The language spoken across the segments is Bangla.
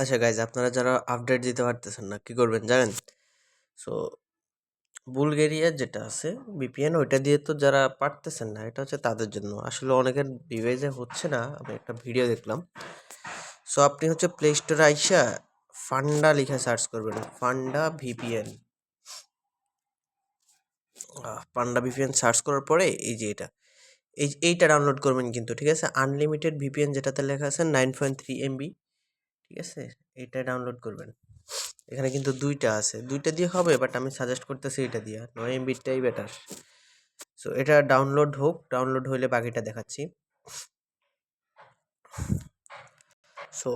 আচ্ছা গাইজ আপনারা যারা আপডেট দিতে পারতেছেন না, কী করবেন জানেন? সো বুলগেরিয়া যেটা আছে বিপিএন ওইটা দিয়ে তো যারা পারতেছেন না, এটা হচ্ছে তাদের জন্য। আসলে অনেকের ডিভাইসে হচ্ছে না, আমি একটা ভিডিও দেখলাম। সো আপনি হচ্ছে প্লে স্টোরে আইসা ফান্ডা লিখে সার্চ করবেন panda VPN panda VPN search করার পরে এই যে এটা, এই, এইটা ডাউনলোড করবেন কিন্তু, ঠিক আছে? আনলিমিটেড ভিপিএন যেটাতে লেখা আছে নাইন পয়েন্ট থ্রি এমবি ঠিক আছে? এটা ডাউনলোড করবেন। এখানে কিন্তু দুইটা আছে। দুইটা দিয়ে হবে বাট আমি সাজেস্ট করতেছি এটা দিয়ে। নয় এমবিটাই বেটার সো এটা ডাউনলোড হোক ডাউনলোড হইলে বাকিটা দেখাচ্ছি। সো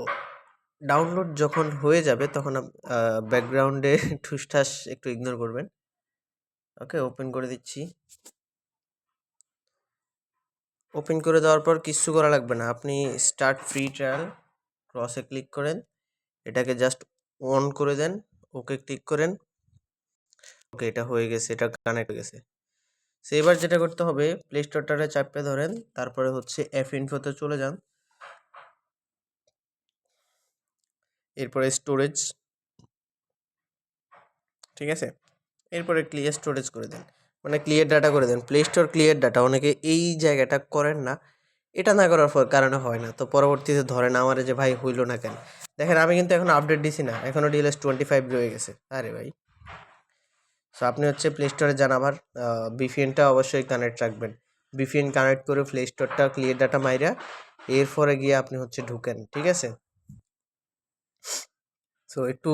ডাউনলোড যখন হয়ে যাবে, তখন ব্যাকগ্রাউন্ডে ঠুসঠাস একটু ইগনোর করবেন। ওকে ওপেন করে দিচ্ছি। ওপেন করে দেওয়ার পর কিচ্ছু করা লাগবে না। আপনি স্টার্ট ফ্রি ট্রায়াল ক্রসে ক্লিক করেন। এটাকে জাস্ট অন করে দেন ওকে ক্লিক করেন। ওকে এটা হয়ে গেছে, এটা কানেক্ট হয়ে গেছে। সো এবার যেটা করতে হবে প্লে স্টোরটারে চাপে ধরেন, তারপরে হচ্ছে অ্যাপ ইনফোতে চলে যান। এরপরে স্টোরেজ ঠিক আছে? এরপরে ক্লিয়ার স্টোরেজ করে দেন। মানে ক্লিয়ার ডাটা করে দেন। প্লে স্টোর ক্লিয়ার ডাটা অনেকে এই জায়গাটা করেন না। এটা না করার কারণে হয় না। তো পরবর্তীতে ধরেন আমার যে ভাই হইল না কেন? দেখেন, আমি কিন্তু এখন আপডেট দিছি না। এখনও ডিএলএস টোয়েন্টি ফাইভ রয়ে গেছে। আরে ভাই। সো আপনি হচ্ছে প্লে স্টোরে যান আবার। বিপিএনটা অবশ্যই কানেক্ট রাখবেন। বিপিএন কানেক্ট করে প্লে স্টোরটা ক্লিয়ার ডাটা মাইরা এরপরে গিয়ে আপনি হচ্ছে ঢুকেন, ঠিক আছে? সো একটু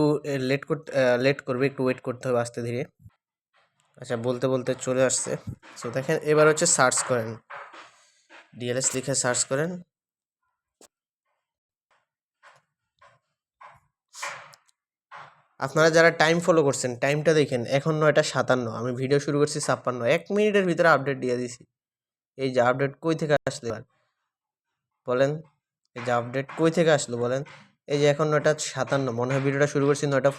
লেট করতে লেট করবে, একটু ওয়েট করতে হবে আস্তে ধীরে। আচ্ছা বলতে বলতে চলে আসছে। সো দেখেন, এবার হচ্ছে সার্চ করেন। ডিএলএস লিখে সার্চ করেন। আপনারা যারা টাইম ফলো করছেন টাইমটা দেখেন, এখন নয়টা সাতান্ন, আমি ভিডিও শুরু করছি ছাপ্পান্ন, এক মিনিটের ভিতরে আপডেট দিয়ে দিছি। এই যে আপডেট কই থেকে আসলে বলেন, এই যে আপডেট কই থেকে আসলো বলেন? এই যে এখন নয়টা সাতান্ন, মনে হয় ভিডিওটা শুরু করছি নয়টা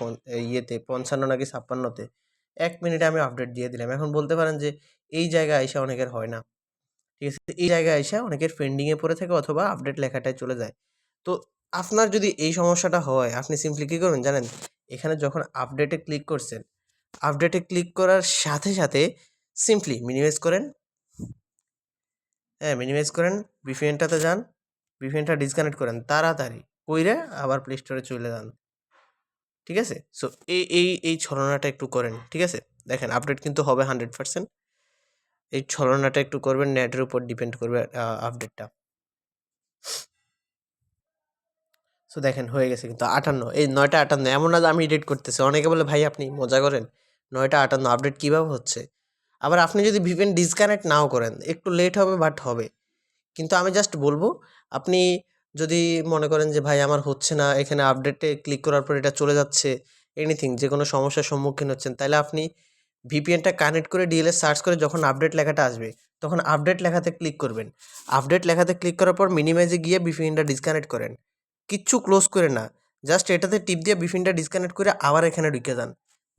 ইয়েতে, পঞ্চান্ন নাকি ছাপ্পান্নতে। এক মিনিটে আমি আপডেট দিয়ে দিলাম। এখন বলতে পারেন যে এই জায়গায় আইসা অনেকের হয় না। ঠিক আছে? এই জায়গায় এসে অনেকের পেন্ডিংয়ে পড়ে থাকে অথবা আপডেট লেখাটায় চলে যায়। তো আপনার যদি এই সমস্যাটা হয়, আপনি সিম্পলি কী করবেন জানেন? এখানে যখন আপডেটে ক্লিক করছেন আপডেটে ক্লিক করার সাথে সাথে সিম্পলি মিনিমাইজ করেন। হ্যাঁ মিনিমাইজ করেন বিপিএনটাতে যান বিপিএনটা ডিসকানেক্ট করেন, তাড়াতাড়ি কইরে আবার প্লে স্টোরে চলে যান। ঠিক আছে? সো এই এই এই ছলনাটা একটু করেন, ঠিক আছে? দেখেন আপডেট কিন্তু হবে হান্ড্রেড পার্সেন্ট এই ছলনাটা একটু করবেন নেটের উপর ডিপেন্ড করবে আপডেটটা সো দেখেন, হয়ে গেছে কিন্তু আটান্ন। এই নয়টা আটান্ন, এমন না আমি এডিট করতেছি। অনেকে বলে, ভাই, আপনি মজা করেন। নয়টা আটান্ন আপডেট কীভাবে হচ্ছে? আবার আপনি যদি ভিপিএন ডিসকানেক্ট নাও করেন, একটু লেট হবে বাট হবে। কিন্তু আমি জাস্ট বলব, আপনি যদি মনে করেন যে, ভাই, আমার হচ্ছে না, এখানে আপডেটে ক্লিক করার পর এটা চলে যাচ্ছে এনিথিং যে কোনো সমস্যার সম্মুখীন হচ্ছেন তাহলে আপনি ভিপিএনটা কানেক্ট করে ডিএলএস সার্চ করে যখন আপডেট লেখাটা আসবে, তখন আপডেট লেখাতে ক্লিক করবেন। আপডেট লেখাতে ক্লিক করার পর মিনিমাইজে গিয়ে ভিপিএনটা ডিসকানেক্ট করেন। কিচ্ছু ক্লোজ করে না জাস্ট এটাতে টিপ দিয়ে বিফিনটা ডিসকানেক্ট করে আবার এখানে ঢুকে যান।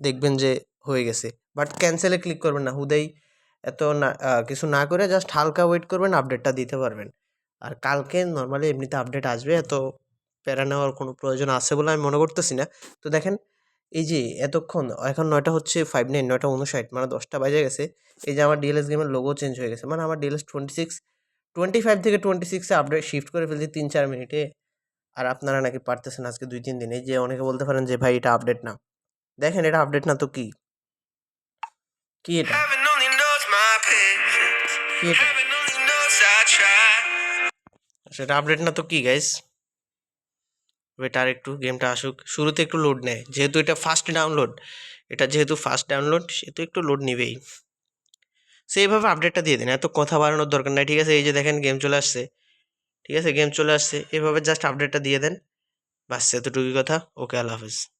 দেখবেন যে হয়ে গেছে। বাট ক্যান্সেলে ক্লিক করবেন না, হুদেই এত না কিছু না করে জাস্ট হালকা ওয়েট করবেন আপডেটটা দিতে পারবেন। আর কালকে নর্মালি এমনিতে আপডেট আসবে, এত প্যারা নেওয়ার কোনো প্রয়োজন আছে বলে আমি মনে করতেছি না। তো দেখেন এই যে এতক্ষণ এখন নয়টা হচ্ছে ফাইভ নাইন নয়টা উনষাট মানে দশটা বাজে গেছে। এই যে আমার ডিএলএস গেমের লোগো চেঞ্জ হয়ে গেছে। মানে আমার DLS twenty six twenty five থেকে টোয়েন্টি সিক্সে আপডেট শিফট করে ফেলছি তিন চার মিনিটে। আর আপনারা নাকি পারতেছেন আজকে দুই তিন দিনে। যে অনেকে বলতে পারেন যে ভাই এটা আপডেট না। দেখেন এটা আপডেট না তো কি? কি এটা? কি এটা? সেটা আপডেট না তো কি গাইস আর একটু গেমটা আসুক। শুরুতে একটু লোড নেয়। যেহেতু এটা ফার্স্ট ডাউনলোড এটা যেহেতু ফার্স্ট ডাউনলোড সেহেতু একটু লোড নেবেই। সেইভাবে আপডেটটা দিয়ে দিন। এত কথা বাড়ানোর দরকার নাই। ঠিক আছে, এই যে দেখেন গেম চলে আসছে। ঠিক আছে গেম চলে আসছে। এভাবে জাস্ট আপডেটটা দিয়ে দেন। বাস, এতটুকুই কথা। ওকে আল্লাহ হাফিজ।